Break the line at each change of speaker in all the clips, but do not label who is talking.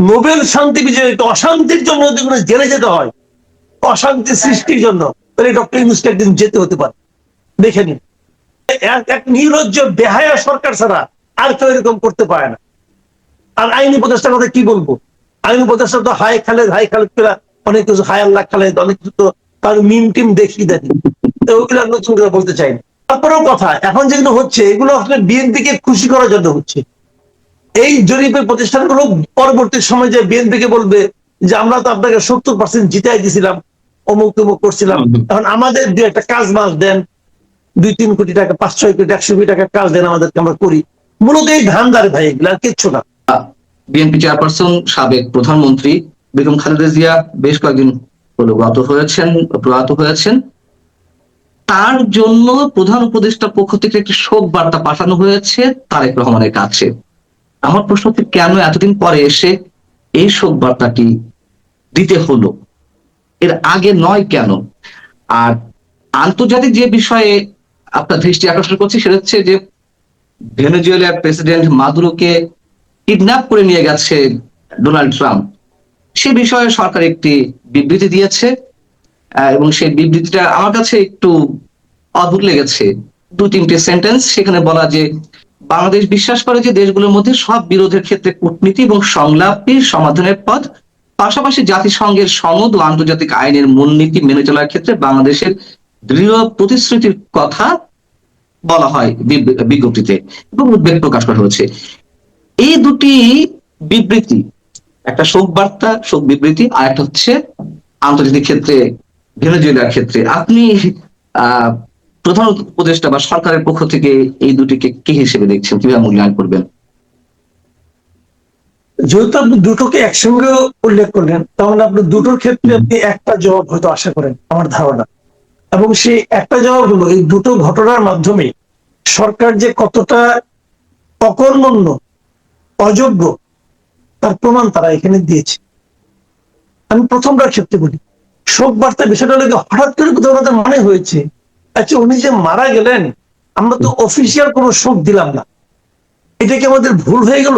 Nobel শান্তি বিজয়ীকে অশান্তির জন্য যদি কোনো জেলে যেতে হয় অশান্তি সৃষ্টির জন্য, তাহলে ডক্টর ইউনুসকে একদিন যেতে হতে পারে। দেখে নিন। এক- নির্লজ্জ, বেহায়া সরকার ছাড়া আর কেউ এরকম করতে পারে না। আর আইনি উপদেষ্টার কথা কি বলব? আইনি উপদেষ্টা তো হাই খালেদ হাই খালেদ পেলা অনেক কিছু হাই আল্লাহ খালেদ অনেক কিছু তো তার মিম টিম দেখি তো ওগুলো নতুন করে বলতে চাই না। তারপরেও কথা, এখন যেগুলো হচ্ছে, এগুলো আসলে বিএনপিকে খুশি করার জন্য হচ্ছে। এই জরিপের প্রতিষ্ঠানগুলো পরবর্তী সময় যে বিএনপি কে বলবে যে আমরা তো আপনাকে সত্তর পার্সেন্ট জিতাই দিয়েছিলাম অমুক তমুক করছিলাম এখন আমাদের দু একটা কাজ মাস দেন দুই তিন কোটি টাকা পাঁচ ছয় কোটি একশো কোটি টাকা কাজ দেন আমাদেরকে আমরা করি। মূলত এই ধান্দার ভাই এগুলো আর কিচ্ছু না।
বিএনপি চেয়ারপারসন সাবেক প্রধানমন্ত্রী বেগম খালেদা জিয়া বেশ কয়েকদিন হলো গত হয়েছেন প্রয়াত হয়েছেন। তার জন্য প্রধান উপদেষ্টার পক্ষ থেকে একটি শোক বার্তা পাঠানো হয়েছে তারেক রহমানের কাছে। আমার প্রশ্ন হচ্ছে, কেন এতদিন পরে এসে এই শোক বার্তাটি দিতে হলো? এর আগে নয় কেন? আর আন্তর্জাতিক যে বিষয়ে আপনার দৃষ্টি আকর্ষণ করছি, সেটা হচ্ছে যে ভেনেজুয়েলার প্রেসিডেন্ট মাদুরোকে কিডন্যাপ করে নিয়ে গেছে ডোনাল্ড ট্রাম্প। সে বিষয়ে সরকার একটি বিবৃতি দিয়েছে এবং সেই বিবৃতিটা আমার কাছে একটু অদ্ভুত লেগেছে। দু তিনটে সেন্টেন্স সেখানে বলা যে বাংলাদেশ বিশ্বাস করে যে দেশগুলোর মধ্যে সব বিরোধের ক্ষেত্রে কূটনীতি এবং সংলাপই সমাধানের পথ। পাশাপাশি জাতিসংঘের সনদ ও আন্তর্জাতিক আইনের মূলনীতি মেনে চলার ক্ষেত্রে বাংলাদেশের দৃঢ় প্রতিশ্রুতির কথা বলা হয় বিজ্ঞপ্তিতে এবং উদ্বেগ প্রকাশ করা হয়েছে। এই দুটি বিবৃতি, একটা শোক বার্তা, শোক বিবৃতি, আর একটা হচ্ছে আন্তর্জাতিক ক্ষেত্রে, ভেনেজুয়েলার ক্ষেত্রে। আপনি, আহ প্রধান উপদেষ্টা বা সরকারের পক্ষ থেকে এই দুটিকে কি হিসেবে দেখছেন? কীভাবে মূল্যায়ন করবেন?
যেহেতু আপনি দুটোকে একসঙ্গে উল্লেখ করলেন, তাহলে আপনি দুটোর ক্ষেত্রে আপনি একটা জবাব হয়তো আশা করেন, আমার ধারণা। এবং সেই একটা জবাব হলো, এই দুটো ঘটনার মাধ্যমে সরকার যে কতটা অকর্মণ্য, অযোগ্য, তার প্রমাণ তারা এখানে দিয়েছে। আমি প্রথমটার ক্ষেত্রে বলি, শোক বার্তা বিষয়টা হঠাৎ করে কোথাও মনে হয়েছে আচ্ছা উনি যে মারা গেলেন, আমরা তো অফিসিয়াল কোনো শোক দিলাম না। এটা কি আমাদের ভুল হয়ে গেল?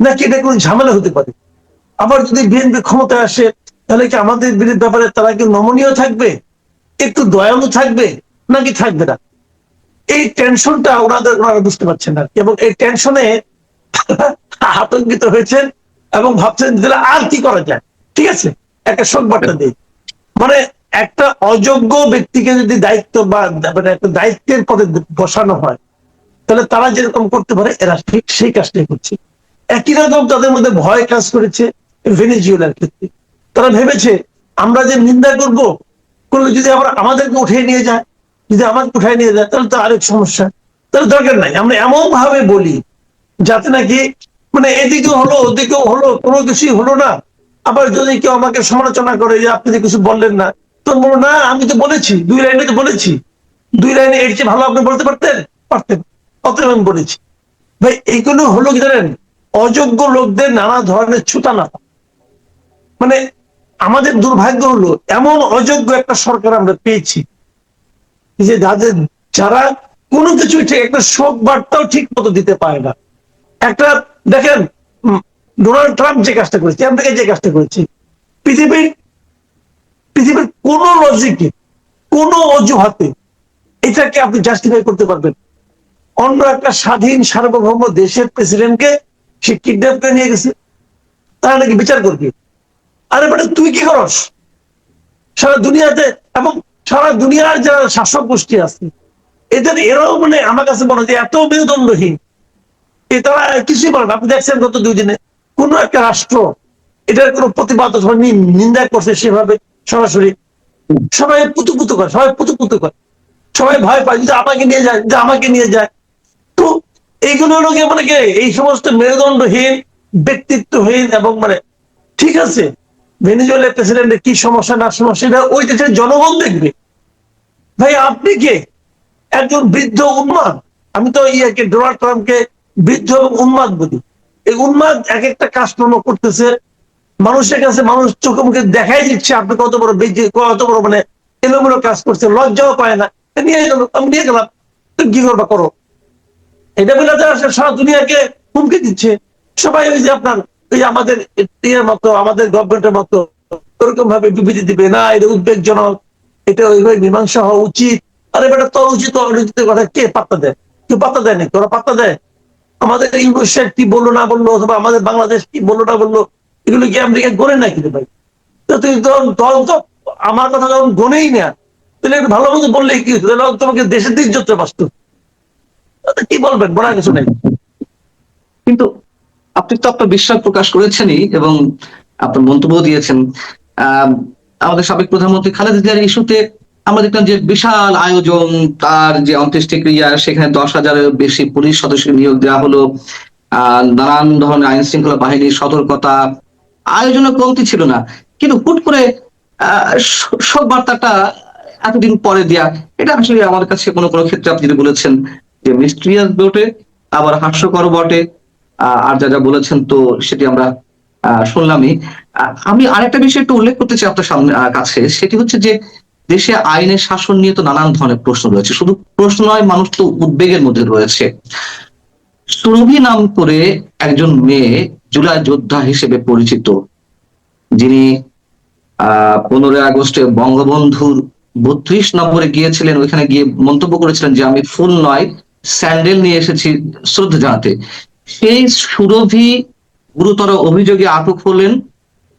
নাকি এটা কোনো ঝামেলা হতে পারে? আবার যদি বিএনপি ক্ষমতায় আসে, তাহলে কি আমাদের বিরুদ্ধে ব্যাপারে তারা কি নমনীয় থাকবে? একটু দয়ালু থাকবে? নাকি থাকবে না? এই টেনশনটা ওনাদের ওনারা বুঝতে পারছেন না। এবং এই টেনশনে আতঙ্কিত হয়েছেন এবং ভাবছেন আর কি করা যায়? ঠিক আছে? একটা শোক সংবাদটা দিই। মানে একটা অযোগ্য ব্যক্তিকে যদি দায়িত্ব বা মানে একটা দায়িত্বের পদে বসানো হয়, তাহলে তারা যেরকম করতে পারে, এরা ঠিক সেই কাজটাই করছে। একই রকম তাদের মধ্যে ভয় কাজ করেছে ভেনেজুয়েলার ক্ষেত্রে। তারা ভেবেছে, আমরা যে নিন্দা করব করলে যদি আবার আমাদেরকে উঠিয়ে নিয়ে যায়, যদি আমাকে উঠায় নিয়ে যায়, তাহলে তো আরেক সমস্যা। তাহলে দরকার নাই। আমরা এমন ভাবে বলি, যাতে নাকি মানে এদিকেও হলো, ওদিকেও হলো, কোনো কিছুই হলো না। আবার যদি কেউ আমাকে সমালোচনা করে যে, আপনি কিছু বললেন না তো আমি বলব, না আমি তো বলেছি দুই লাইনে তো বলেছি। দুই লাইনে এর চেয়ে ভালো আপনি বলতে পারতেন? পারতেন। অতএব আমি বলেছি। ভাই এইগুলো হলো কি জানেন? অযোগ্য লোকদের নানা ধরনের ছুটানা মানে আমাদের দুর্ভাগ্য হলো এমন অযোগ্য একটা সরকার আমরা পেয়েছি যে যাদের যারা কোনো কিছু ঠিক একটা শোক বার্তাও ঠিক মতো দিতে পারে না। একটা দেখেন ডোনাল্ড ট্রাম্প যে কাজটা করেছে আমেরিকা যে কাজটা করেছে পৃথিবীর কোন লজিকে কোন অজুহাতে এটাকে আপনি জাস্টিফাই করতে পারবেন। অন্য একটা স্বাধীন সার্বভৌম দেশের প্রেসিডেন্টকে সে কিডন্যাপ করে নিয়ে গেছে। তারা নাকি বিচার করবে। আরে বেটা, তুই কি করস? সারা দুনিয়াতে এবং সারা দুনিয়ার যারা শাসক গোষ্ঠী আছে, এদের এরাও মানে আমার কাছে মনে হয় এত মেরুদণ্ডহীন। এ তারা কিছুই বলে না। আপনি দেখছেন গত দুই দিনে কোন একটা রাষ্ট্র, এটার কোনো প্রতিবাদ নিন্দা করছে সেভাবে সরাসরি সবাই পুতু পুতু করে, সবাই পুতু পুতু করে। সবাই ভয় পায় যদি আমাকে নিয়ে যায় যদি আমাকে নিয়ে যায়। তো এইগুলো হলো গিয়ে মানে কি, এই সমস্ত মেরুদণ্ডহীন, ব্যক্তিত্বহীন এবং মানে ঠিক আছে, ভেনিজুয়েলার প্রেসিডেন্টের কি সমস্যা না সমস্যা, এটা ওই দেশের জনগণ দেখবে। ভাই, আপনি কে? একজন বৃদ্ধ উন্মাদ। আমি তো ইয়েকে, ডোনাল্ড ট্রাম্পকে বৃদ্ধ এবং উন্মাদ বলি। এই উন্মাদ এক একটা কাজকর্ম করতেছে মানুষের কাছে মানুষ চোখে মুখে দেখাই দিচ্ছে, আপনি কত বড় বেজে, কত বড় মানে এলোমেলো কাজ করছে লজ্জাও পায় না। নিয়ে গেল, আমি নিয়ে গেলাম। তুমি কি করবা? করো। এটা বলে সারা দুনিয়াকে হুমকি দিচ্ছে। সবাই ওই যে আপনার, ওই আমাদের ইয়ের মতো, আমাদের গভর্নমেন্টের মতো ওরকম ভাবে বিবৃতি দিবে, না, এটা উদ্বেগজনক, এটা ওইভাবে মীমাংসা হওয়া উচিত। আরে বেটা, তোর উচিত অনুচিত কথা কে পাত্তা দেয়? কেউ পাত্তা দেয় না তোরা পাত্তা দেয়? আমাদের ইউনিভার্সিটি কি বলল, না বলল? অথবা আমাদের বাংলাদেশ কি বলল, না বলল? এগুলো কি আমেরিকা গড়ে না কিন্তু ভাই? তো তুই তখন দল তো আমার কথা যখন গনেই না তাহলে একটু ভালো মতো বললে কি তাহলে তোমাকে দেশের দিক যত বাস্ত কি বলবেন? বলার কিছু নেই।
কিন্তু আপনি তো আপনার বিশ্বাস প্রকাশ করেছেনই এবং আপনার মন্তব্য দিয়েছেন। আমাদের সাবেক প্রধানমন্ত্রী খালেদা জিয়ার ইস্যুতে আমরা দেখলাম যে বিশাল আয়োজন, তার যে অন্ত্যেষ্টিক্রিয়া, সেখানে দশ হাজারের বেশি পুলিশ সদস্য নিয়োগ দেওয়া হলো। নানান ধরনের আইন শৃঙ্খলা বাহিনীর সতর্কতা আয়োজনের কমতি ছিল না। কিন্তু হুট করে শ- বার্তাটা এতদিন পরে দেয়া, এটা আসলে আমার কাছে কোনো কোনো ক্ষেত্রে আপনি যেটা বলেছেন যে মিস্ট্রিয়াস বটে, আবার হাস্যকর বটে আর যা যা বলেছেন তো সেটি আমরা শুনলামই। আমি আরেকটা বিষয় একটু উল্লেখ করতে চাই আপনার সামনে কাছে। সেটি হচ্ছে যে দেশে আইনের শাসন নিয়ে তো নানান ধরনের প্রশ্ন রয়েছে। শুধু প্রশ্ন নয়, মানুষ তো উদ্বেগের মধ্যে রয়েছে। সুরভি নাম করে একজন মেয়ে জুলাই যোদ্ধা হিসেবে পরিচিত, যিনি পনেরোই আগস্টে বঙ্গবন্ধুর বত্রিশ নম্বরে গিয়েছিলেন, ওইখানে গিয়ে মন্তব্য করেছিলেন যে, আমি ফুল নয়, স্যান্ডেল নিয়ে এসেছি শ্রদ্ধা জানাতে। সেই সুরভি গুরুতর অভিযোগে আটক হলেন।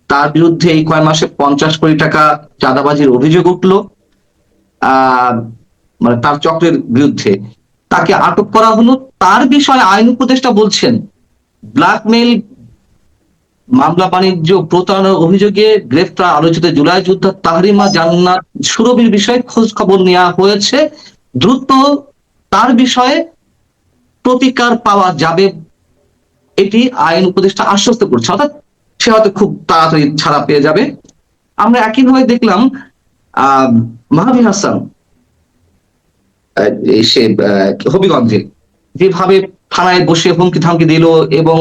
তার বিরুদ্ধে এই কয় মাসে পঞ্চাশ কোটি টাকা চাঁদাবাজির অভিযোগ উঠল মানে তার চক্রের বিরুদ্ধে। তাকে আটক করা হলো। তার বিষয়ে আইন উপদেষ্টা বলছেন, ব্ল্যাকমেইল মামলা বাণিজ্য প্রতারণার অভিযোগে গ্রেফতার আলোচিত জুলাই যুদ্ধ তাহরিমা জান্নাত সুরবির বিষয়ে খোঁজ খবর নেওয়া হয়েছে। দ্রুত তার বিষয়ে প্রতিকার পাওয়া যাবে এটি আইন উপদেষ্টা আশ্বস্ত করছে। অর্থাৎ সে হয়তো খুব তাড়াতাড়ি ছাড়া পেয়ে যাবে। আমরা একইভাবে দেখলাম, আহ মাহাবি হাসান সে হবিগঞ্জে যেভাবে থানায় বসে হুমকি থামকি দিল এবং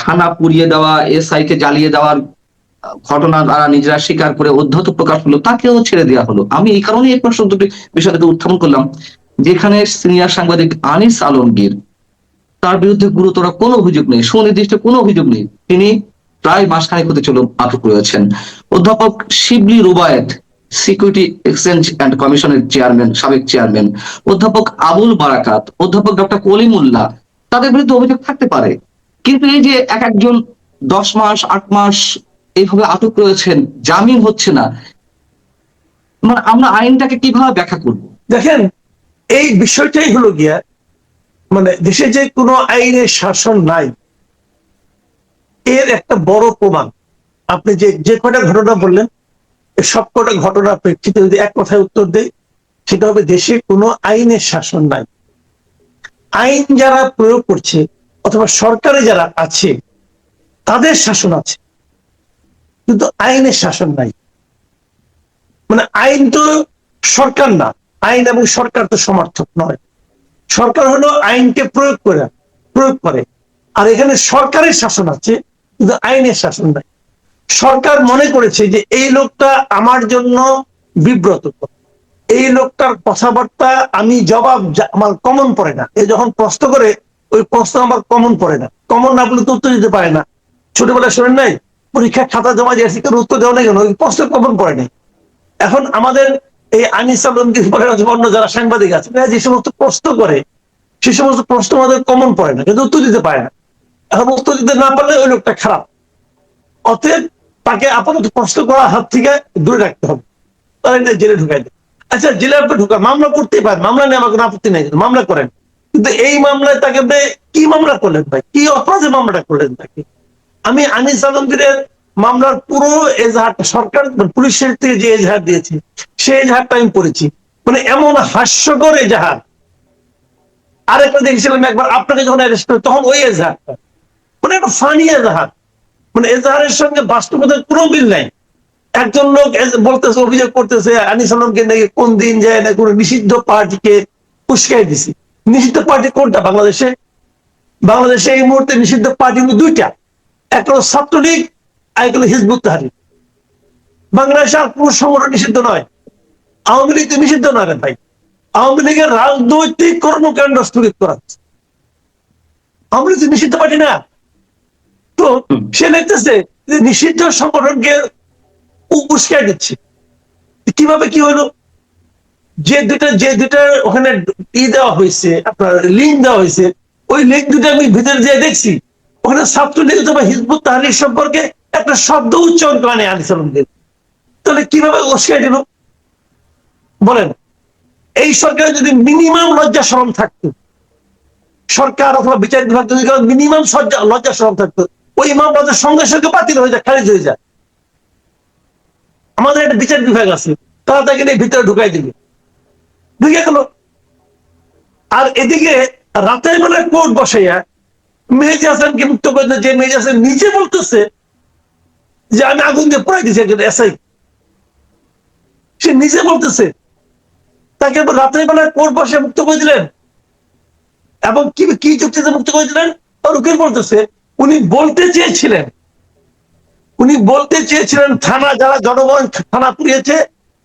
থানা পুড়িয়ে দেওয়া এসআই কে জ্বালিয়ে দেওয়ার ঘটনা তারা নিজেরা স্বীকার করে অধ্যত প্রকাশ হলো তাকেও ছেড়ে দেওয়া হলো। আমি এই কারণে এই প্রশ্ন দুটি বিষয়টাকে উত্থাপন করলাম, যেখানে সিনিয়র সাংবাদিক আনিস আলমগীর, তার বিরুদ্ধে গুরুতর কোনো অভিযোগ নেই, সুনির্দিষ্ট কোনো অভিযোগ নেই, তিনি প্রায় মাসখানেক হতে চলো আটক রয়েছেন। অধ্যাপক Shibli Rubayat security exchange and কমিশনের চেয়ারম্যান সাবেক চেয়ারম্যান অধ্যাপক আবুল বারাকাত, অধ্যাপক ডক্টর কলিমুল্লাহ, তাদের বিরুদ্ধে অভিযোগ থাকতে পারে। কিন্তু এই যে এক একজন দশ মাস, আট মাস এইভাবে আটক রয়েছেন, জামিন হচ্ছে না মানে আমরা আইনটাকে কীভাবে ব্যাখ্যা করব?
দেখেন, এই বিষয়টাই হলো গিয়া মানে দেশে যে কোনো আইনের শাসন নাই, এর একটা বড় প্রমাণ। আপনি যে যে কটা ঘটনা বললেন সব কটা ঘটনা প্রেক্ষিতে যদি এক কথায় উত্তর দেয় সেটা হবে দেশে কোনো আইনের শাসন নাই। আইন যারা প্রয়োগ করছে অথবা সরকারে যারা আছে, তাদের শাসন আছে। কিন্তু আইনের শাসন নাই। মানে আইন তো সরকার না। আইন এবং সরকার তো সমর্থক নয়। সরকার হলো আইনকে প্রয়োগ করে প্রয়োগ করে। আর এখানে সরকারের শাসন আছে, কিন্তু আইনের শাসন নাই। সরকার মনে করেছে যে এই লোকটা আমার জন্য বিব্রত। এই লোকটার কথাবার্তা আমি জবাব আমার কমন পড়ে না। এ যখন প্রশ্ন করে ওই প্রশ্ন আমার কমন পড়ে না। কমন না বলে তো উত্তর দিতে পারে না। ছোটবেলায় শোনেন নাই? পরীক্ষা খাতা জমা দিয়েছি কেন উত্তর দেওয়া নাই কেন ওই প্রশ্ন কমন পড়ে নাই এখন আমাদের এই আনিস অন্য যারা সাংবাদিক আছে যে সমস্ত প্রশ্ন করে, সে সমস্ত প্রশ্ন আমাদের কমন পড়ে না, কিন্তু উত্তর দিতে পারে না। এখন উত্তর দিতে না পারলে ওই লোকটা খারাপ। অতএব তাকে আপাতত প্রশ্ন করার হাত থেকে দূরে রাখতে হবে। তাহলে জেলে ঢুকাই দেয়। আচ্ছা জেলে ঢুকা মামলা করতেই পারেন। মামলা নিয়ে আমার কোনো আপত্তি নেই মামলা করেন। কিন্তু এই মামলায় তাকে কি মামলা করলেন ভাই? কি অপরাধে মামলাটা করলেন তাকে? আমি আনিস আলমগীরের মামলার পুরো এজাহারটা সরকার, পুলিশের থেকে যে এজাহার দিয়েছে, সেই এজাহারটা আমি পড়েছি। মানে এমন হাস্যকর এজাহার। আরেকটা দেখেছিলাম একবার, আপনাকে যখন অ্যারেস্ট করে, তখন ওই এজাহারটা। মানে একটা ফানি এজাহার। মানে এজাহারের সঙ্গে বাস্তবতার কোনো মিল নাই। একজন লোক বলতেছে, অভিযোগ করতেছে, আনিস আলমকে নাকি কোন দিন যায় না, কোনো নিষিদ্ধ পার্টিকে উস্কাই দিছি। নিষিদ্ধ পার্টি কোনটা? বাংলাদেশে? বাংলাদেশে এই মুহূর্তে নিষিদ্ধ পার্টি হলো দুইটা। একটা হলো ছাত্রলীগ আর একটা হলো হিজবুত তাহারির। বাংলাদেশে আর কোনো সংগঠন নিষিদ্ধ নয়। আওয়ামী লীগ তো নিষিদ্ধ নয় ভাই। আওয়ামী লীগের রাজনৈতিক কর্মকাণ্ড স্থগিত করা হচ্ছে আওয়ামী লীগ তো নিষিদ্ধ পার্টি না। তো সে লিখতেছে যে নিষিদ্ধ সংগঠনকে উস্কাই দিচ্ছে। কীভাবে কি হলো? যে দুটা যে দুটা ওখানে ই দেওয়া হয়েছে, আপনার লিঙ্ক দেওয়া হয়েছে, ওই লিঙ্ক দুটো আমি ভিতরে দিয়ে দেখছি। ওখানে ছাত্রলীগ অথবা হিজবুত তাহারির সম্পর্কে একটা শব্দ উচ্চারণ করে নেই তাহলে কীভাবে উস্কাই দিল? বলেন, এই সরকারে যদি মিনিমাম লজ্জা শরম থাকতো, সরকার অথবা বিচার বিভাগ যদি মিনিমাম লজ্জা শরম থাকতো, ওই মামলাদের সঙ্গে সঙ্গে বাতিল হয়ে যায়, খারিজ হয়ে যায়। আমাদের একটা বিচার বিভাগ আছে, তারা তাকে নিয়ে ভিতরে ঢুকাই দিবে। ঢুকে গেল। আর এদিকে রাতের বেলায় কোর্ট বসাইয়া মেহেজি হাসানকে মুক্ত করে যে মেহেজি হাসান নিজে বলতেছে যে, আমি আগুন দিয়ে পড়াই দিয়েছি একজন এসআই। সে নিজে বলতেছে। তাকে রাতের বেলায় কোর্ট বসে মুক্ত করে দিলেন। এবং কি কি যুক্তিতে মুক্ত করে দিলেন? তার উকিল বলতেছে, উনি বলতে চেয়েছিলেন। উনি বলতে চেয়েছিলেন, থানা, যারা জনগণ থানা পুড়িয়েছে,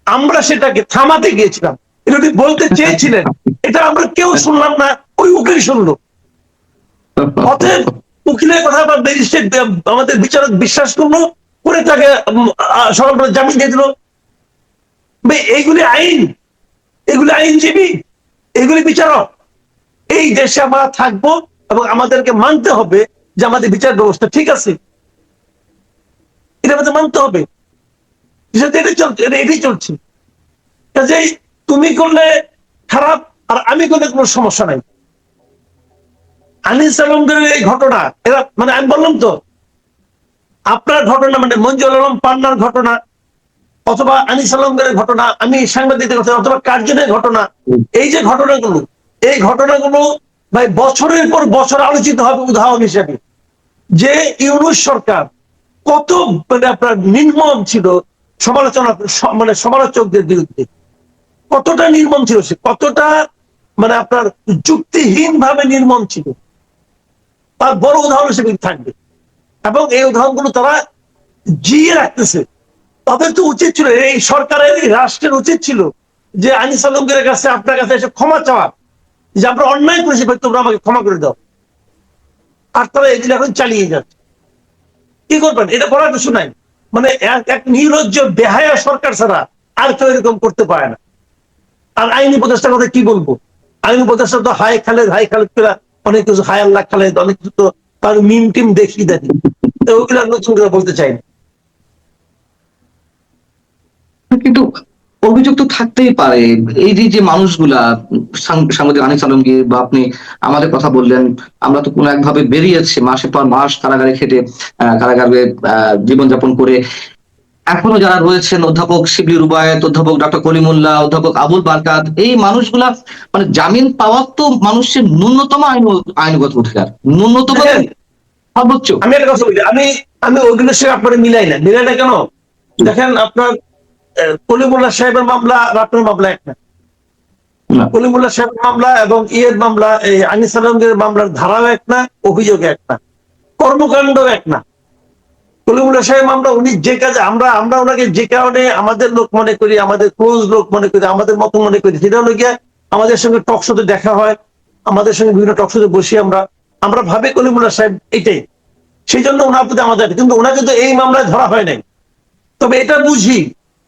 আমরা সেটাকে থামাতে গিয়েছিলাম। এটা উনি বলতে চেয়েছিলেন, এটা আমরা কেউ শুনলাম না, ওই উকিল শুনলো। অতএব উকিলের কথা বা ম্যাজিস্ট্রেট আমাদের বিচারক বিশ্বাস করল, করে তাকে সরকার জামিন দিয়ে দিল। এইগুলি আইন, এগুলি আইনজীবী, এগুলি বিচারক। এই দেশে আমরা থাকব এবং আমাদেরকে মানতে হবে যে আমাদের বিচার ব্যবস্থা ঠিক আছে। এটা আমাদের মানতে হবে। এটা এটাই চলছে। কাজেই তুমি করলে খারাপ আর আমি করলে কোনো সমস্যা নাই। আনিস আলমদের এই ঘটনা, এরা মানে আমি বললাম তো, আপনার ঘটনা মানে মঞ্জুর আলম পান্নার ঘটনা, অথবা আনিস আলমদের ঘটনা, আমি সাংবাদিকদের ঘটনা, অথবা কার্জনের ঘটনা, এই যে ঘটনাগুলো, এই ঘটনাগুলো ভাই বছরের পর বছর আলোচিত হবে উদাহরণ হিসেবে। যে ইউনুস সরকার কত মানে আপনার নির্মম ছিল সমালোচনা মানে সমালোচকদের বিরুদ্ধে। কতটা নির্মম ছিল সে? কতটা মানে আপনার যুক্তিহীন ভাবে নির্মম ছিল? তার বড় উদাহরণ হিসেবে থাকবে। এবং এই উদাহরণগুলো তারা জিয়ে রাখতেছে। তাদের তো উচিত ছিল, এই সরকারের এই রাষ্ট্রের উচিত ছিল যে আইনি সালমদের কাছে, আপনার কাছে এসে ক্ষমা চাওয়া যে আমরা অন্যায় করেছি, ভাই, তোমরা আমাকে ক্ষমা করে দাও। আর তারা এগুলো এখন চালিয়ে যাচ্ছে। কি করবেন? এটা করার কিছু নাই। মানে এক নির্লজ্জ, বেহায়া সরকার ছাড়া আর কেউ এরকম করতে পারে না। আর আইনি উপদেষ্টার কথা কি বলব? আইনি উপদেষ্টা তো হাই খালেদ হাই খালেদ পেরা অনেক কিছু হাই আল্লাহ খালেদ অনেক কিছু তো তার মিম টিম দেখি দেখি তো ওগুলো নতুন করে বলতে চাই
কিন্তু অভিযোগ তো থাকতেই পারে। এই যে যে মানুষগুলা সাংবাদিক আনিস আলমগীর বা আপনি আমাদের কথা বললেন, আমরা তো কোনো একভাবে বেরিয়েছি মাসের পর মাস কারাগারে খেটে কারাগারে জীবনযাপন করে এখনও যারা রয়েছেন অধ্যাপক শিবলি রুবায়ত অধ্যাপক ডক্টর কলিমুল্লাহ অধ্যাপক আবুল বারকাত এই মানুষগুলা মানে জামিন পাওয়ার তো মানুষের ন্যূনতম আইন আইনগত অধিকার। ন্যূনতম সর্বোচ্চ।
আমি একটা কথা বলি আমি আমি ওইগুলোর সঙ্গে আপনার মিলাই না। মিলাই না কেন? দেখেন আপনার কলিমুল্লাহ সাহেবের মামলা আর আপনার মামলা এক না।
না।
কলিমুল্লাহ সাহেবের মামলা এবং ইয়ের মামলা এই আনিস আলমগীর মামলার ধারাও এক না অভিযোগ এক না কর্মকাণ্ড এক না কলিমুল্লাহ সাহেব মামলা উনি যে কাজে, আমরা আমরা ওনাকে যে কারণে আমাদের লোক মনে করি, আমাদের ক্লোজ লোক মনে করি, আমাদের মতো মনে করি, সেটা হলো গিয়ে আমাদের সঙ্গে টকশোতে দেখা হয়, আমাদের সঙ্গে বিভিন্ন টকশোতে বসি আমরা। আমরা ভাবে কলিমুল্লাহ সাহেব এটাই। সেই জন্য ওনার প্রতি আমাদের কিন্তু ওনাকে তো এই মামলায় ধরা হয় নাই। তবে এটা বুঝি,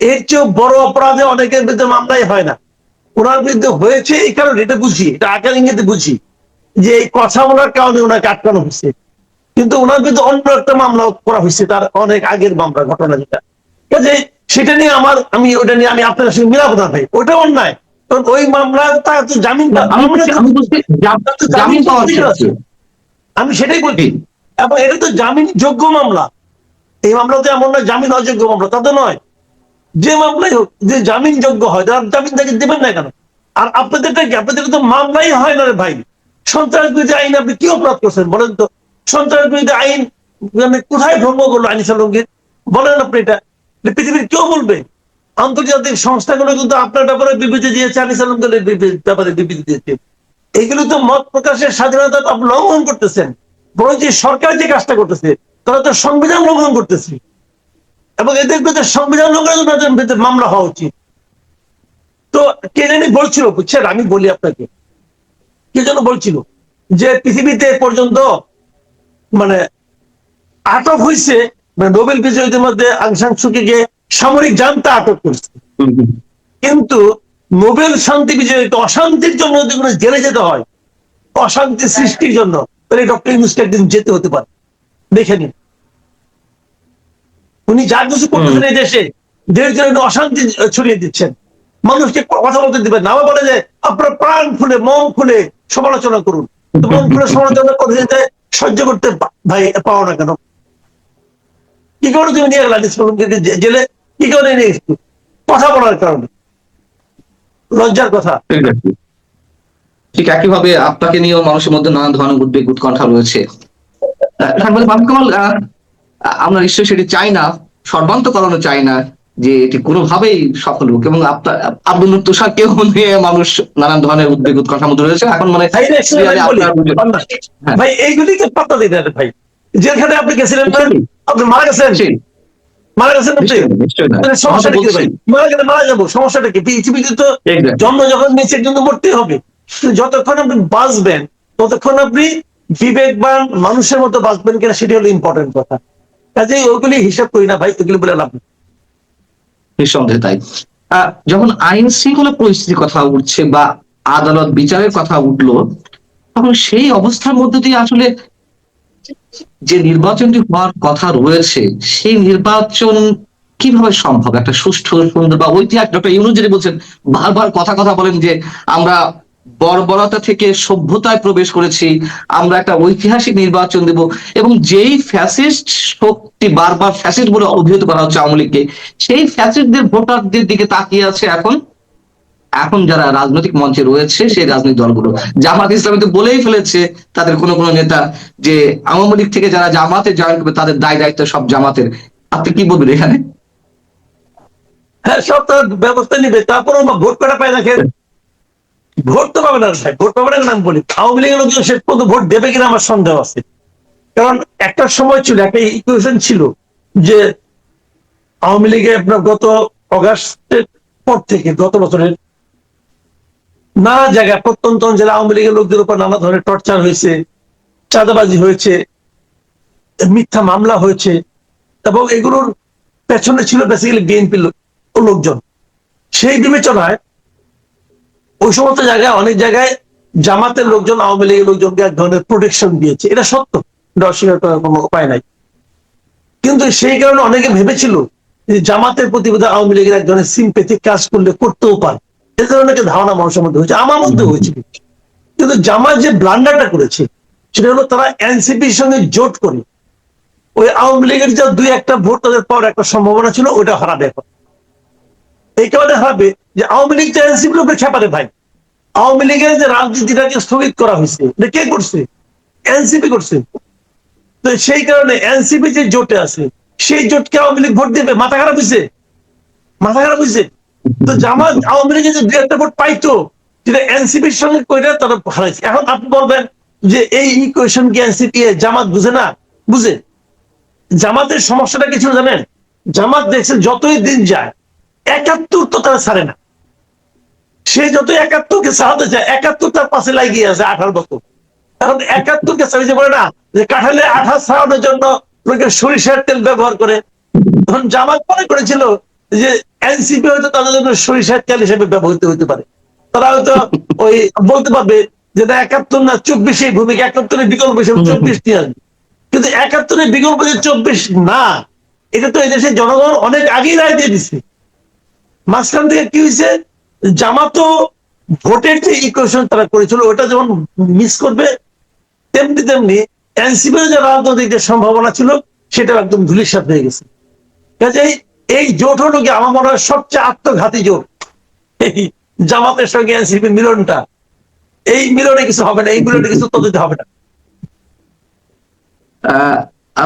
এর চেয়েও বড় অপরাধে অনেকের বিরুদ্ধে মামলাই হয় না। ওনার বিরুদ্ধে হয়েছে এই কারণে, এটা বুঝি, এটা আকার ইঙ্গিতে বুঝি, যে এই কথা বলার কারণে ওনাকে আটকানো হয়েছে। কিন্তু ওনার বিরুদ্ধে অন্য একটা মামলা করা হয়েছে তার অনেক আগের মামলা ঘটনা যেটা। কাজে সেটা নিয়ে আমার আমি ওটা নিয়ে আমি আপনার সঙ্গে মিলাবো না ভাই ওটা অন্যায়। কারণ ওই মামলা তার তো জামিন
আমি
সেটাই এবং এটা তো জামিন যোগ্য মামলা। এই মামলা তো এমন নয় জামিন অযোগ্য মামলা তা তো নয়। যে মামলাই হোক যে জামিন যোগ্য হয় তার জামিন তাকে দেবেন না কেন? আর আপনাদেরটা কি? আপনাদের তো মামলাই হয় না রে ভাই। সন্ত্রাস বিরোধী আইন আপনি কি অপরাধ করছেন বলেন তো? সন্ত্রাস বিরোধী আইন মানে কোথায় ভঙ্গ করল আইন সালঙ্গীর বলেন আপনি এটা। পৃথিবীর কেউ বলবে, আন্তর্জাতিক সংস্থাগুলো কিন্তু আপনার ব্যাপারে বিবৃতি দিয়েছে, আনিস আলমদের ব্যাপারে বিবৃতি দিয়েছে। এগুলো তো মত প্রকাশের স্বাধীনতা আপনি লঙ্ঘন করতেছেন। বরং যে সরকার যে কাজটা করতেছে, তারা তো সংবিধান লঙ্ঘন করতেছে। এবং এদের বিরুদ্ধে সংবিধান লঙ্ঘনের বিরুদ্ধে মামলা হওয়া উচিত। তো কে জানি বলছিল, বুঝছেন? আমি বলি আপনাকে। কে যেন বলছিল যে পৃথিবীতে পর্যন্ত মানে আটক হয়েছে মানে নোবেল বিজয়ীদের মধ্যে আংসাং সুকিকে সামরিক জান্তা আটক করছে। কিন্তু নোবেল শান্তি বিজয়ীকে অশান্তির জন্য যদি কোনো জেলে যেতে হয় অশান্তি সৃষ্টির জন্য তাহলে ডক্টর ইউনুসকে একদিন যেতে হতে পারে। দেখে নিন। উনি যা কিছু করতেছেন এই দেশে দেশ জন্য অশান্তি ছড়িয়ে দিচ্ছেন। মানুষকে কথা বলতে দিবেন না। বলে যে আপনার প্রাণ খুলে মন খুলে সমালোচনা করুন। তো মন খুলে সমালোচনা করতে সহ্য করতে ভাই, পাও না কেন? কি করে তুমি নিয়ে গেলা? জেলে কি করে নিয়ে গেছো? কথা বলার কারণে। লজ্জার কথা।
ঠিক একইভাবে আপনাকে নিয়েও মানুষের মধ্যে নানান ধরনের উদ্বেগ, উৎকণ্ঠা রয়েছে। আমরা নিশ্চয়ই সেটি চাই না, সর্বান্তকরণও চাই না। যে এটি কোনোভাবেই সফল হোক এবং আপনার আব্দুল তুষারকেও নিয়ে মানুষ নানান ধরনের উদ্বেগ উৎকণ্ঠার মধ্যে রয়েছে এখন মানে
ভাই।
হ্যাঁ।
ভাই এইগুলিকে পাত্তা দিতে ভাই। যেখানে আপনি গেছিলেন আপনি মারা গেছেন? মারা গেছেন সমস্যাটা কি
আমরা
ভাই? মারা গেলে মারা যাব সমস্যাটা কি? পৃথিবীতে তো জন্ম যখন জন্য মরতে হবে যতক্ষণ আপনি বাঁচবেন ততক্ষণ আপনি বিবেকবান মানুষের মতো বাঁচবেন কিনা সেটি হলো ইম্পর্টেন্ট কথা। কাজে ওইগুলি হিসাব করি না ভাই ওইগুলি বলে লাভ নেই।
নিঃসন্দেহে তাই। যখন আইন শৃঙ্খলা পরিস্থিতির কথা উঠছে বা আদালত বিচারের কথা উঠল, তখন সেই অবস্থার মধ্যে দিয়ে আসলে যে নির্বাচনটি হওয়ার কথা রয়েছে, সেই নির্বাচন কীভাবে সম্ভব? একটা সুষ্ঠু, সুন্দর বা ঐতিহাসিক, ডক্টর ইউনুস বলছেন, বারবার কথা কথা বলেন যে আমরা বর্বরতা থেকে সভ্যতায় প্রবেশ করেছি। আমরা একটা ঐতিহাসিক নির্বাচন দেব এবং যেই ফ্যাসিস্ট শক্তি বারবার ফ্যাসিস্ট বলে অভিহিত করা হচ্ছে আওয়ামী লীগকে, সেই ফ্যাসিস্টদের ভোটারদের দিকে তাকিয়ে আছে এখন। এখন যারা রাজনৈতিক মঞ্চে রয়েছে, সেই রাজনৈতিক দলগুলো। জামাত ইসলামী তো বলেই ফেলেছে তাদের কোনো কোনো নেতা যে আওয়ামী লীগ থেকে যারা জামাতে জয়েন করবে, তাদের দায় দায়িত্ব সব জামাতের। আপনি কি বলবেন এখানে?
হ্যাঁ সব তো ব্যবস্থা নিবে। তারপরে ভোট করা পায় না ভোট তো পাবে না ভোট পাবে নাম বলি? আওয়ামী লীগের লোকজন শেষ পর্যন্ত ভোট দেবে কিনা আমার সন্দেহ আছে। কারণ একটা সময় ছিল, একটা ইকুয়েশন ছিল যে আওয়ামী লীগে আপনার গত অগাস্টের পর থেকে, গত বছরের নানা জায়গায় প্রত্যন্ত অঞ্চলে আওয়ামী লীগের লোকদের উপর নানা ধরনের টর্চার হয়েছে, চাঁদাবাজি হয়েছে, মিথ্যা মামলা হয়েছে, এবং এগুলোর পেছনে ছিল বেসিক্যালি বিএনপি লোকজন। সেই বিবেচনায় ওই সমস্ত জায়গায় অনেক জায়গায় জামাতের লোকজন আওয়ামী লীগের লোকজনকে এক ধরনের প্রোটেকশন দিয়েছে। এটা সত্য। এটা অস্বীকার করার কোনো উপায় নাই। কিন্তু সেই কারণে অনেকে ভেবেছিল যে জামাতের প্রতি বোধহয় আওয়ামী লীগের এক ধরনের সিম্পেথিক কাজ করলে করতেও পারে। এ ধরনের একটা ধারণা মানুষের মধ্যে হয়েছে। আমার মধ্যে হয়েছিল কিন্তু জামাত যে ব্লান্ডারটা করেছে সেটা হলো তারা এনসিপির সঙ্গে জোট করে ওই আওয়ামী লীগের যা দুই একটা ভোট তাদের পাওয়ার একটা সম্ভাবনা ছিল ওইটা হারাবে এখন। এই কারণে হবে যে আওয়ামী লীগ তো এনসিপির উপরে খেপারে ভাই। আওয়ামী লীগের যে রাজনীতিটাকে স্থগিত করা হয়েছে কে করছে? এনসিপি করছে। তো সেই কারণে এনসিপি যে জোটে আছে, সেই জোটকে আওয়ামী লীগ ভোট দেবে। মাথা খারাপ হয়েছে? মাথা খারাপ হয়েছে? তো জামাত আওয়ামী লীগের যে দুই একটা ভোট পাইতো, সেটা এনসিপির সঙ্গে কইরা তারা হারাইছে। এখন আপনি বলবেন যে এই ইকুয়েশন কি এনসিপি জামাত বুঝে না? বুঝে। জামাতের সমস্যাটা কিছু জানেন? জামাত দেখছে যতই দিন যায়, একাত্তর তো তারা ছাড়ে না। সে যত একাত্তরকে ছাড়াতে চায় একাত্তর তার পাশে লাগিয়ে আছে আঠারো বছর। এখন একাত্তরকে ছাড়িয়ে বলে না যে কাঁঠালে আঠা ছাড়ানোর জন্য লোকে সরিষার তেল ব্যবহার করে। তখন জামাত মনে করেছিল যে এনসিপি হয়তো তাদের জন্য সরিষার তেল হিসেবে ব্যবহৃত হতে পারে। তারা হয়তো ওই বলতে পারবে যে না একাত্তর না চব্বিশে ভূমিকা একাত্তরের বিকল্প হিসেবে চব্বিশ নিয়ে আসবে। কিন্তু একাত্তরের বিকল্প যে চব্বিশ না এটা তো এদেশের জনগণ অনেক আগেই রায় দিয়ে দিচ্ছে মাঝখান থেকে কি হয়েছে? জামাতো ভোটের যে ইকুয়েশন তারা করেছিল, ওটা যেমন মিস করবে, তেমনি তেমনি এনসিপির যে রাজনৈতিক যে সম্ভাবনা ছিল সেটা একদম ধুলিসাৎ হয়ে গেছে। কাজেই এই জোট হলো কি আমার মনে হয় সবচেয়ে আত্মঘাতী জোট। এই জামাতের সঙ্গে এনসিপি মিলনটা। এই মিলনে কিছু হবে না, এই মিলনে কিছু তদন্ত হবে না।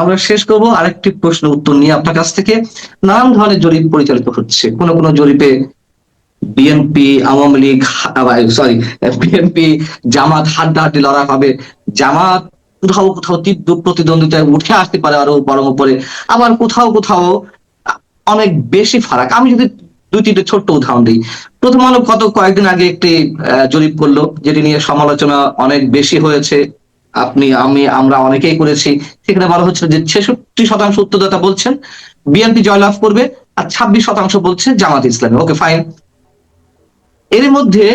আমরা শেষ করব। আরেকটি প্রশ্ন উত্তর নিয়ে আপনার কাছ থেকে। নানান ধরনের জরিপ পরিচালিত হচ্ছে। কোন কোন জরিপে BNP Awami League sorry BNP Jamaat, হাড্ডাহাড্ডি লড়াই হবে। জামাত কোথাও কোথাও তীব্র প্রতিদ্বন্দ্বিতায় উঠে আসতে পারে আরও বরং উপরে। আবার কোথাও কোথাও অনেক বেশি ফারাক। আমি যদি দুই তিনটে ছোট্ট উদাহরণ দিই। প্রথম আলো কত কয়েকদিন আগে একটি জরিপ করল, যেটি নিয়ে সমালোচনা অনেক বেশি হয়েছে। আপনি, আমি, আমরা অনেকেই করেছি। সেখানে বলা হচ্ছিল যে ছেষট্টি শতাংশ উত্তরদাতা বলছেন বিএনপি জয়লাভ করবে আর ছাব্বিশ শতাংশ বলছে জামাত ইসলামী। ওকে ফাইন এর মধ্যে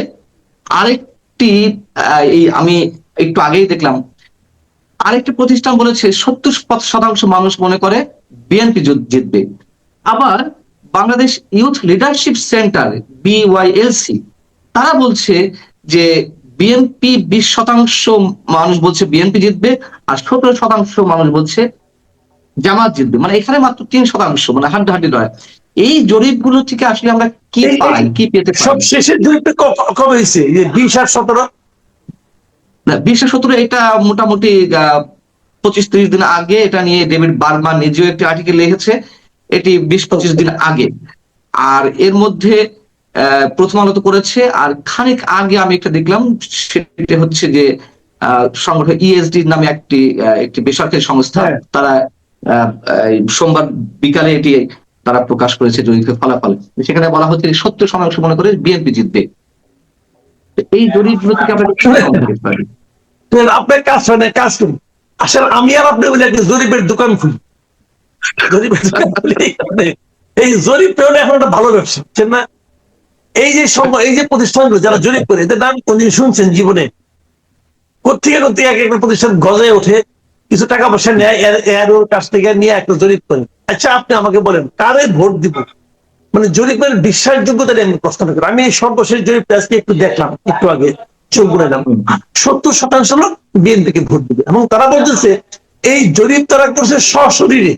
আরেকটি এই আমি একটু আগেই দেখলাম, আরেকটি প্রতিষ্ঠান বলেছে সত্তর শতাংশ মানুষ মনে করে বিএনপি জিতবে। আবার Bangladesh youth leadership centre BYLC তারা বলছে যে বিএনপি বিশ শতাংশ মানুষ বলছে বিএনপি জিতবে আর সতেরো শতাংশ মানুষ বলছে জামাত জিতবে। মানে এখানে মাত্র তিন শতাংশ মানে হাড্ডাহাড্ডি নয়। এই জরিপগুলো থেকে আসলে আমরা কি পাই কি পেতে
সব শেষের জরিপটা কবে হয়েছে? যে বিশ আর সতেরো?
না বিশেষ সতেরো এটা মোটামুটি পঁচিশ তিরিশ দিন আগে এটা নিয়ে ডেভিড বার্মান নিজেও একটি আর্টিকেল লিখেছে। এটি বিশ পঁচিশ দিন আগে। আর এর মধ্যে প্রথম আলো তো করেছে। আর খানিক আগে আমি একটা দেখলাম সেটা হচ্ছে যে আহ, সংগঠন ইএসডি নামে একটি একটি বেসরকারি সংস্থা।
হ্যাঁ।
তারা আহ, সোমবার বিকালে এটি তারা প্রকাশ করেছে জরিপের ফলাফল। সেখানে বলা হচ্ছে সত্তর শতাংশ মনে করে বিএনপি জিতবে। এই জরিপগুলো থেকে আমরা
আপনার কাজ কাজ আসলে আমি আর আপনি একটা জরিপের দোকান খুলি। জরিপের খুলি এই জরিপ পেলে এখন একটা ভালো ব্যবসা না? এই যে সম- এই যে প্রতিষ্ঠানগুলো যারা জরিপ করে, এদের নাম কোনদিন শুনছেন জীবনে? কোথেকে কোথেকে এক একটা প্রতিষ্ঠান গজে ওঠে? কিছু টাকা পয়সা নেয় এর- ওর কাছ থেকে নিয়ে একটা জরিপ করে। আচ্ছা আপনি আমাকে বলেন কারে ভোট দিব? মানে জরিপের বিশ্বাসযোগ্যতা নিয়ে আমি প্রশ্ন করি। আমি এই সর্বশেষ জরিপটা আজকে একটু দেখলাম একটু আগে চোখ সত্তর শতাংশ লোক বিএনপিকে ভোট দিবে। এবং তারা বলতেছে এই জরিপ তারা করছে সশরীরে।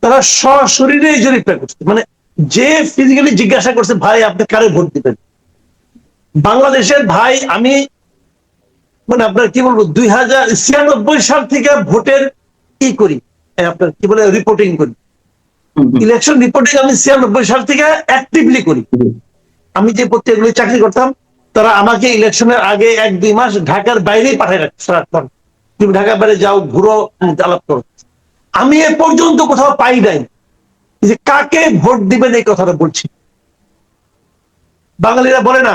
তারা সশরীরে এই জরিপটা করছে। মানে যে ফিজিক্যালি জিজ্ঞাসা করছে ভাই আপনি কারে ভোট দিবেন? বাংলাদেশের ভাই আমি মানে আপনার কি বলব দুই হাজার ছিয়ানব্বই সাল থেকে ভোটের কি করি আপনার কি বলে রিপোর্টিং করি। ইলেকশন রিপোর্টিং আমি ছিয়ানব্বই সাল থেকে অ্যাক্টিভলি করি। আমি যে পত্রিকাগুলো চাকরি করতাম তারা আমাকে ইলেকশনের আগে এক দুই মাস ঢাকার বাইরেই পাঠিয়ে রাখতাম তুমি ঢাকার বাইরে যাও ঘুরো আলাপ করো। আমি এ পর্যন্ত কোথাও পাই নাই। যে কাকে ভোট দিবেন এই কথাটা বলছি। বাঙালিরা বলে না।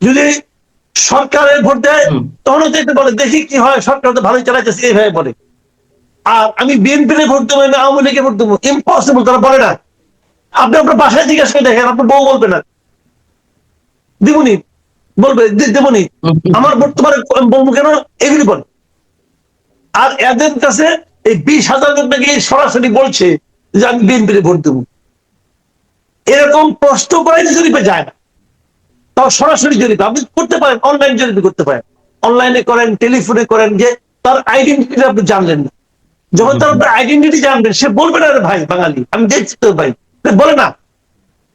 যদি সরকারের ভোট দেয়। তখন যেতে বলে দেখি কি হয় সরকার তো ভালোই চালাইতেছে এইভাবে বলে। আর আমি বিএনপি ভোট দেবো আমি আওয়ামী লীগে ভোট দেবো ইম্পসিবল তারা বলে না। আপনি আপনার বাসায় জিজ্ঞাসা করে দেখেন আপনার বউ বলবে না। দিবনি বলবে দেবনি আমার ভোট তোমার বলব কেন? এগুলি বল। আর এদের কাছে এই বিশ হাজার লোক নাকি সরাসরি বলছে যে আমি বিএনপি ভোট দেবো। এরকম প্রশ্ন করাই জরিপে যায় না। তাও সরাসরি জরিপ আপনি করতে পারেন অনলাইন জরিপ করতে পারেন। অনলাইনে করেন টেলিফোনে করেন যে তার আইডেন্টিটি আপনি জানলেন না। যখন তার আপনার আইডেন্টিটি জানবেন সে বলবে না রে ভাই বাঙালি আমি দেখছি তো ভাই। বলে না।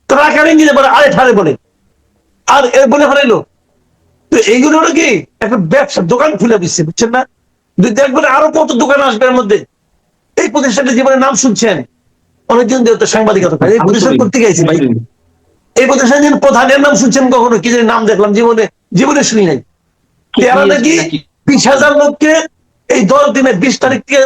তারা আকার ইংরেজি বলে আরে ঠারে বলে। আর এ বলে ফেলাইলো তো এইগুলো হলো কি? একটা ব্যবসা দোকান খুলে দিচ্ছে বুঝছেন না? দেখবেন আরও কত দোকান আসবে এর মধ্যে এই প্রতিষ্ঠানটা জীবনে নাম শুনছেন? অনেকজন যেহেতু সাংবাদিকতা করে। এই প্রতিষ্ঠান করতে গেছি ভাই। এই প্রতিষ্ঠানের প্রধানের নাম শুনছেন কখনো? কি নাম দেখলাম জীবনে? জীবনে শুনি নাই। এরা নাকি? বিশ হাজার লোককে এই দশ দিনে বিশ তারিখ থেকে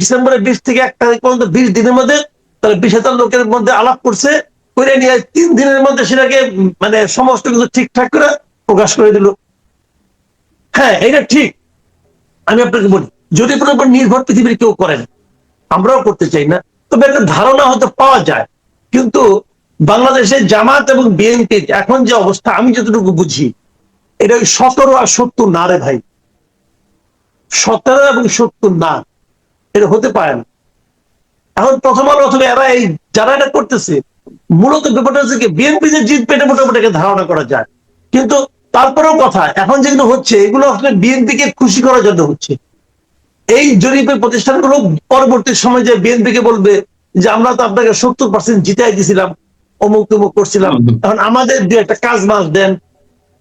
ডিসেম্বরের বিশ থেকে এক তারিখ পর্যন্ত বিশ দিনের মধ্যে তারা বিশ হাজার লোকের মধ্যে আলাপ করছে করে নিয়ে তিন দিনের মধ্যে সেটাকে মানে সমস্ত কিছু ঠিকঠাক করে প্রকাশ করে দিল। হ্যাঁ এটা ঠিক। আমি আপনাকে বলি যদি কোনো উপর নির্ভর পৃথিবীর কেউ করেন আমরাও করতে চাই না তবে একটা ধারণা হয়তো পাওয়া যায়। কিন্তু বাংলাদেশের জামাত এবং বিএনপির এখন যে অবস্থা, আমি যতটুকু বুঝি, এটা সতেরো আর সত্তর না রে ভাই। সতেরো এবং সত্তর না, এটা হতে পারে না। এখন প্রথম আলো অথবা এরা এই যারা এটা করতেছে, মূলত ব্যাপারটা হচ্ছে বিএনপি যে জিতবে এটা মোটামুটি ধারণা করা যায়। কিন্তু তারপরেও কথা, এখন যেগুলো হচ্ছে, এগুলো আসলে বিএনপি কে খুশি করার জন্য হচ্ছে। এই জরিপের প্রতিষ্ঠানগুলো পরবর্তী সময় যে বিএনপি কে বলবে যে, আমরা তো আপনাকে সত্তর পার্সেন্ট জিতাই দিছিলাম অমুক তমুক করছিলাম। এখন আমাদের দু একটা কাজ মাস দেন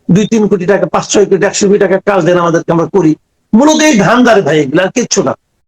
দুই তিন কোটি টাকা পাঁচ ছয় কোটি একশো কোটি টাকা কাজ দেন আমাদেরকে আমরা করি। মূলত এই ধান দারে ভাই এগুলো আর কিচ্ছু না।